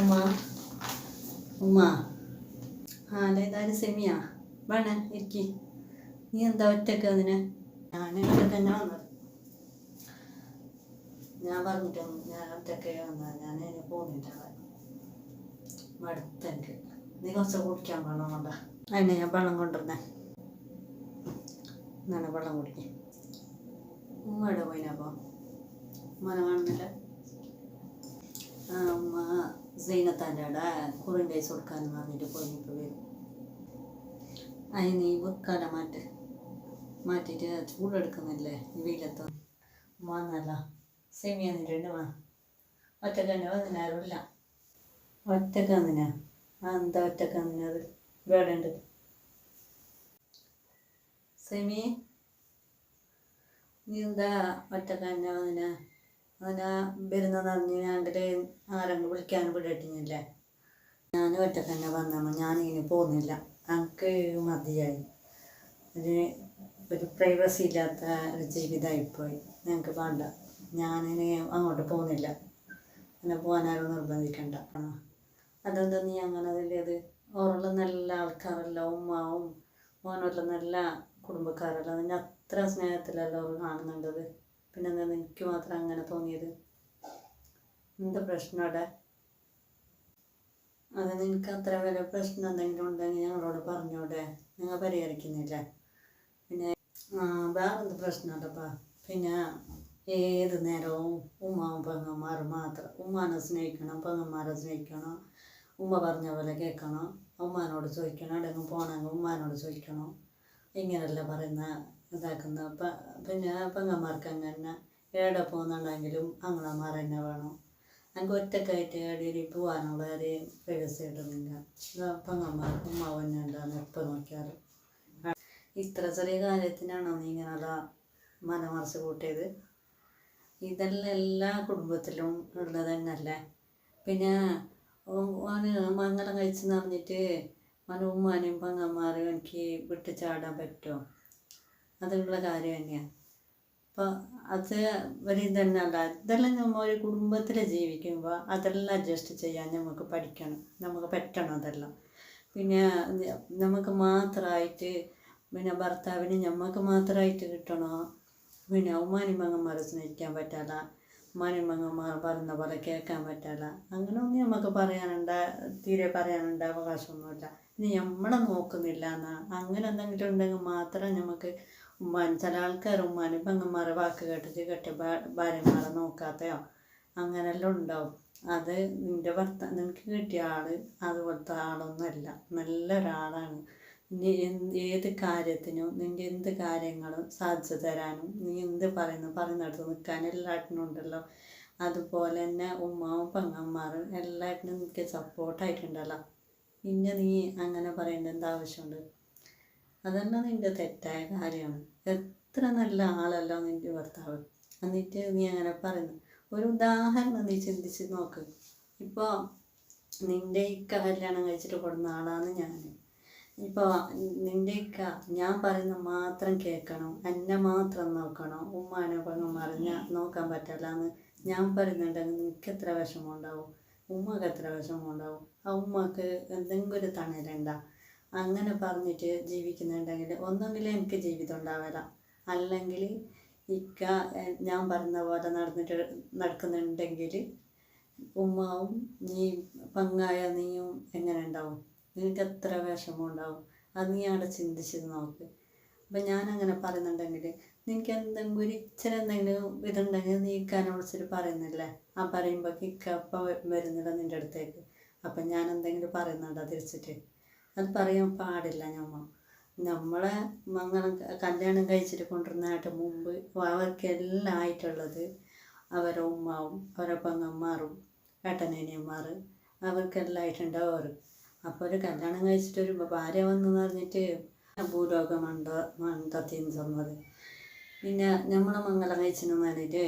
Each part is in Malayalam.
ഉമ്മ. ഉമ്മ. ആ അല്ല ഇതാരും സെമിയാ. വേണ ഇരിക്കി. നീ എന്താ ഒറ്റയ്ക്ക് അതിന്? ഞാൻ ഇവിടെ തന്നെ വന്നത്. ഞാൻ പറഞ്ഞിട്ടൊന്നും ഞാൻ ഒറ്റയ്ക്ക് വന്നത്. ഞാൻ അതിന് പോകുന്നില്ല മടുത്തെനിക്ക് നീ കുറച്ച് കുടിക്കാൻ വെള്ളം കൊണ്ട. അതിനെ ഞാൻ വെള്ളം കൊണ്ടുവന്നേ എന്നാണ് വെള്ളം കുടിക്കാൻ ഉമ്മ എവിടെ പോയിനപ്പോ ഉമ്മനെ കാണുന്നില്ല? ആ ഉമ്മ. സൈനത്താന്റെ അവിടെ കുറും കേസ് കൊടുക്കാന്ന് പറഞ്ഞിട്ട് പോയിട്ട് വരും അതിന് നീ വെക്കാല മാറ്റ്. മാറ്റിയിട്ട് ചൂടെടുക്കുന്നില്ലേ ഈ വെയിലത്ത്? വന്നല്ല സെമി വന്നിട്ടുണ്ട് വാ. ഒറ്റയ്ക്ക് തന്നെ വന്നിനാരുമില്ല ഒറ്റയ്ക്ക് വന്നിനാ? എന്താ ഒറ്റയ്ക്ക് വന്നിനത്? വേടുണ്ട് സെമി നീ എന്താ ഒറ്റയ്ക്ക് തന്നെ വന്നിനാ? അങ്ങനെ വരുന്നതെന്ന് അറിഞ്ഞ് ഞാന്റെ ആരെങ്കിലും വിളിക്കാൻ വിടട്ടില്ലേ ഞാൻ ഒറ്റയ്ക്ക് തന്നെ വന്നമ്മ ഞാനിങ്ങനെ പോകുന്നില്ല. എനിക്ക് മതിയായി. ഒരു ഒരു പ്രൈവസി ഇല്ലാത്ത ഒരു ജീവിതമായിപ്പോയി ഞങ്ങൾക്ക് വേണ്ട. ഞാനിനി അങ്ങോട്ട് പോകുന്നില്ല. എന്നെ പോകാനാരും നിർബന്ധിക്കണ്ട. അതെന്താ നീ അങ്ങനെ അതിന്റേത് ഓറുള്ള നല്ല ആൾക്കാരെല്ലാം ഉമ്മാവും മോനുള്ള നല്ല കുടുംബക്കാരെല്ലാം. അതിന് അത്ര സ്നേഹത്തിലല്ല കാണുന്നുണ്ടത്? പിന്നെ എന്താ എനിക്ക് മാത്രം അങ്ങനെ തോന്നിയത്? എന്താ പ്രശ്നം അവിടെ? അത് നിനക്ക് അത്ര വരെ പ്രശ്നം എന്തെങ്കിലും ഉണ്ടെങ്കിൽ ഞങ്ങളോട് പറഞ്ഞൂടെ ഞങ്ങൾ പരിഹരിക്കുന്നില്ലേ. പിന്നെ ആ പ്രശ്നം ഉണ്ടപ്പാ? പിന്നെ ഏത് നേരവും ഉമ്മാവും പെങ്ങന്മാരും മാത്രം. ഉമ്മാനെ സ്നേഹിക്കണം പെങ്ങന്മാരെ സ്നേഹിക്കണം. ഉമ്മ പറഞ്ഞ പോലെ കേൾക്കണം. ഉമ്മാനോട് ചോദിക്കണം എവിടെയെങ്കിലും പോകണമെങ്കിൽ ഉമ്മാനോട് ചോദിക്കണം. ഇങ്ങനെയല്ല പറയുന്ന ഇതാക്കുന്ന. അപ്പം പിന്നെ പെങ്ങന്മാർക്ക് അങ്ങനെ എവിടെ പോകുന്നുണ്ടെങ്കിലും അങ്ങളമാർ തന്നെ വേണം. എനിക്ക് ഒറ്റക്കായിട്ട് എവിടെയും പോകാനുള്ള ഒരു പ്രൈവസി പെങ്ങന്മാർക്കും ഇത് പെങ്ങന്മാർ ഉമ്മാവ് തന്നെ ഉണ്ടാകും എപ്പോൾ നോക്കിയാലും. ഇത്ര ചെറിയ കാര്യത്തിനാണോ നീ ഇങ്ങനെയുള്ള മനമറിച്ച് കൂട്ടിയത്? ഇതെല്ലാം എല്ലാ കുടുംബത്തിലും ഉള്ളത് തന്നെയല്ലേ? പിന്നെ ഓന് മംഗലം കഴിച്ചെന്ന് പറഞ്ഞിട്ട് ഓൻ ഉമ്മാനും പെങ്ങന്മാരും എനിക്ക് വിട്ടുചാടാൻ പറ്റുമോ? അതുള്ള കാര്യം തന്നെയാണ്. അപ്പോൾ അത് ഒരു ഇതന്നെയല്ല ഇതെല്ലാം നമ്മൾ ഒരു കുടുംബത്തിൽ ജീവിക്കുമ്പോൾ അതെല്ലാം അഡ്ജസ്റ്റ് ചെയ്യാൻ നമുക്ക് പഠിക്കണം. നമുക്ക് പറ്റണം അതെല്ലാം. പിന്നെ നമുക്ക് മാത്രമായിട്ട് പിന്നെ ഭർത്താവിന് നമുക്ക് മാത്രമായിട്ട് കിട്ടണോ? പിന്നെ ഉമ്മാനും മങ്ങന്മാരെ സ്നേഹിക്കാൻ പറ്റാല ഉമ്മാനും മങ്ങന്മാർ പറയുന്ന പോലെ കേൾക്കാൻ പറ്റാല അങ്ങനെ ഒന്നും നമുക്ക് പറയാനുണ്ട തീരെ പറയാനുണ്ട അവകാശമൊന്നുമില്ല. ഇനി നമ്മളെ നോക്കുന്നില്ല എന്നാ അങ്ങനെ എന്തെങ്കിലും ഉണ്ടെങ്കിൽ മാത്രം നമുക്ക് ഉമ്മാൻ ചില ആൾക്കാർ ഉമ്മാനും പെങ്ങന്മാരെ വാക്ക് കേട്ടിട്ട് കെട്ടിയ ഭാര്യമാരെ നോക്കാത്തയോ? അങ്ങനെല്ലാം ഉണ്ടാവും. അത് നിന്റെ ഭർത്താ നിനക്ക് കിട്ടിയ ആൾ അതുപോലത്തെ ആളൊന്നുമല്ല. നല്ലൊരാളാണ്. നീ എന്ത് ഏത് കാര്യത്തിനും നിന്റെ എന്ത് കാര്യങ്ങളും സാധിച്ചു തരാനും നീ എന്ത് പറയുന്നു പറയുന്നിടത്ത് നിൽക്കാൻ എല്ലാറ്റിനും ഉണ്ടല്ലോ. അതുപോലെ തന്നെ ഉമ്മാവും പെങ്ങന്മാരും എല്ലാറ്റിനും നിനക്ക് സപ്പോർട്ടായിട്ടുണ്ടല്ലോ പിന്നെ നീ അങ്ങനെ പറയേണ്ട എന്താ ആവശ്യമുണ്ട് അതന്നെ നിന്റെ തെറ്റായ കാര്യമാണ് എത്ര നല്ല ആളല്ലോ നിന്റെ ഭർത്താവ്. എന്നിട്ട് നീ അങ്ങനെ പറയുന്നു. ഒരു ഉദാഹരണം നീ ചിന്തിച്ച് നോക്ക്. ഇപ്പോൾ നിന്റെ ഇക്ക കല്യാണം കഴിച്ചിട്ട് കൊടുന്ന ആളാണ് ഞാൻ ഇപ്പോൾ നിന്റെ ഇക്ക ഞാൻ പറയുന്ന മാത്രം കേൾക്കണം. എന്നെ മാത്രം നോക്കണം? ഉമ്മാനെ പെങ്ങന്മാരെ ഞാൻ നോക്കാൻ പറ്റില്ല എന്ന് ഞാൻ പറയുന്നുണ്ടെങ്കിൽ നിനക്ക് എത്ര വിഷമം ഉണ്ടാവും? ഉമ്മക്ക് എത്ര വിഷമം ഉണ്ടാവും? ആ ഉമ്മക്ക് എന്തെങ്കിലും ഒരു തണലുണ്ട? അങ്ങനെ പറഞ്ഞിട്ട് ജീവിക്കുന്നുണ്ടെങ്കിൽ ഒന്നുകിൽ എനിക്ക് ജീവിതം ഉണ്ടാവില്ല അല്ലെങ്കിൽ ഇക്ക ഞാൻ പറഞ്ഞ പോലെ നടന്നിട്ട് നടക്കുന്നുണ്ടെങ്കിൽ ഉമ്മാവും നീ പങ്കായ നീയും എങ്ങനെ ഉണ്ടാവും? നിനക്ക് എത്ര വിഷമം ഉണ്ടാവും? അത് നീ അവിടെ ചിന്തിച്ചത് നോക്ക്. അപ്പം ഞാനങ്ങനെ പറയുന്നുണ്ടെങ്കിൽ നിനക്ക് എന്തെങ്കിലും ഇച്ചിരി എന്തെങ്കിലും ഇതുണ്ടെങ്കിൽ നീ ഇക്കാനെ വിളിച്ചിട്ട് പറയുന്നില്ലേ? ആ പറയുമ്പോൾ ഇക്ക അപ്പം വരുന്നില്ല നിന്റെ അടുത്തേക്ക്. അപ്പം ഞാൻ എന്തെങ്കിലും പറയുന്നുണ്ടോ തിരിച്ചിട്ട്? അത് പറയാൻ പാടില്ല ഞമ്മ. നമ്മളെ മംഗളം കല്യാണം കഴിച്ചിട്ട് കൊണ്ടുവരുന്നതായിട്ട് മുമ്പ് അവർക്കെല്ലാം ആയിട്ടുള്ളത് അവരെ ഉമ്മാവും അവരെ പങ്ങന്മാറും ഏട്ടനേനിയന്മാർ അവർക്കെല്ലാം ആയിട്ടുണ്ടാവും അവർ അപ്പോൾ ഒരു കല്യാണം കഴിച്ചിട്ട് ഒരു ഭാര്യ വന്നെന്ന് പറഞ്ഞിട്ട് ഭൂലോക മണ്ട മണ്ടത്തിന്ന് തന്നത് പിന്നെ നമ്മളെ മംഗളം കഴിച്ചെന്ന് പറഞ്ഞിട്ട്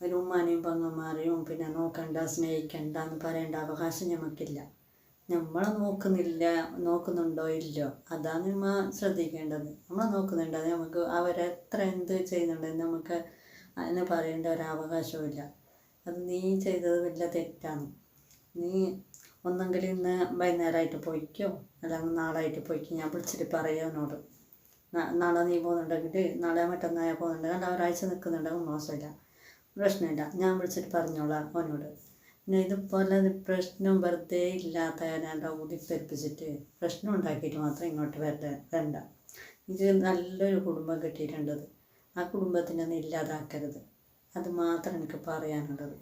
ഒരു ഉമ്മാനെയും പെങ്ങന്മാരെയും പിന്നെ നോക്കണ്ട സ്നേഹിക്കണ്ട എന്ന് പറയേണ്ട അവകാശം നമുക്കില്ല നമ്മളെ നോക്കുന്നില്ല നോക്കുന്നുണ്ടോ ഇല്ലയോ അതാണ് നമ്മൾ ശ്രദ്ധിക്കേണ്ടത്. നമ്മൾ നോക്കുന്നുണ്ട് അത് നമുക്ക് അവരെത്ര എന്ത് ചെയ്യുന്നുണ്ടെന്ന് നമുക്ക് അതിനെ പറയേണ്ട ഒരു അവകാശമില്ല അത് നീ ചെയ്തത് വലിയ തെറ്റാണ്. നീ ഒന്നെങ്കിൽ ഇന്ന് വൈകുന്നേരമായിട്ട് പോയിക്കോ? അല്ലെങ്കിൽ നാളായിട്ട് പോയിക്കോ? ഞാൻ വിളിച്ചിട്ട് പറയാം അവനോട് നാളെ നീ പോകുന്നുണ്ടെങ്കിൽ നാളെ മറ്റന്നായ പോകുന്നുണ്ടെങ്കിൽ അല്ല ഒരാഴ്ച നിൽക്കുന്നുണ്ടെങ്കിൽ മോശമില്ല. പ്രശ്നമില്ല. ഞാൻ വിളിച്ചിട്ട് പറഞ്ഞോളാം അവനോട്. പിന്നെ ഇതുപോലെ ഇത് പ്രശ്നം വെറുതെ ഇല്ലാത്തവനെല്ലാം ഊതിപ്പെരുപ്പിച്ചിട്ട് പ്രശ്നം ഉണ്ടാക്കിയിട്ട് മാത്രം ഇങ്ങോട്ട് വരണ്ട വേണ്ട എനിക്ക് നല്ലൊരു കുടുംബം കിട്ടിയിട്ടുണ്ടത് ആ കുടുംബത്തിനെ ഒന്ന് ഇല്ലാതാക്കരുത്. അത് മാത്രം എനിക്ക് പറയാനുള്ളത്.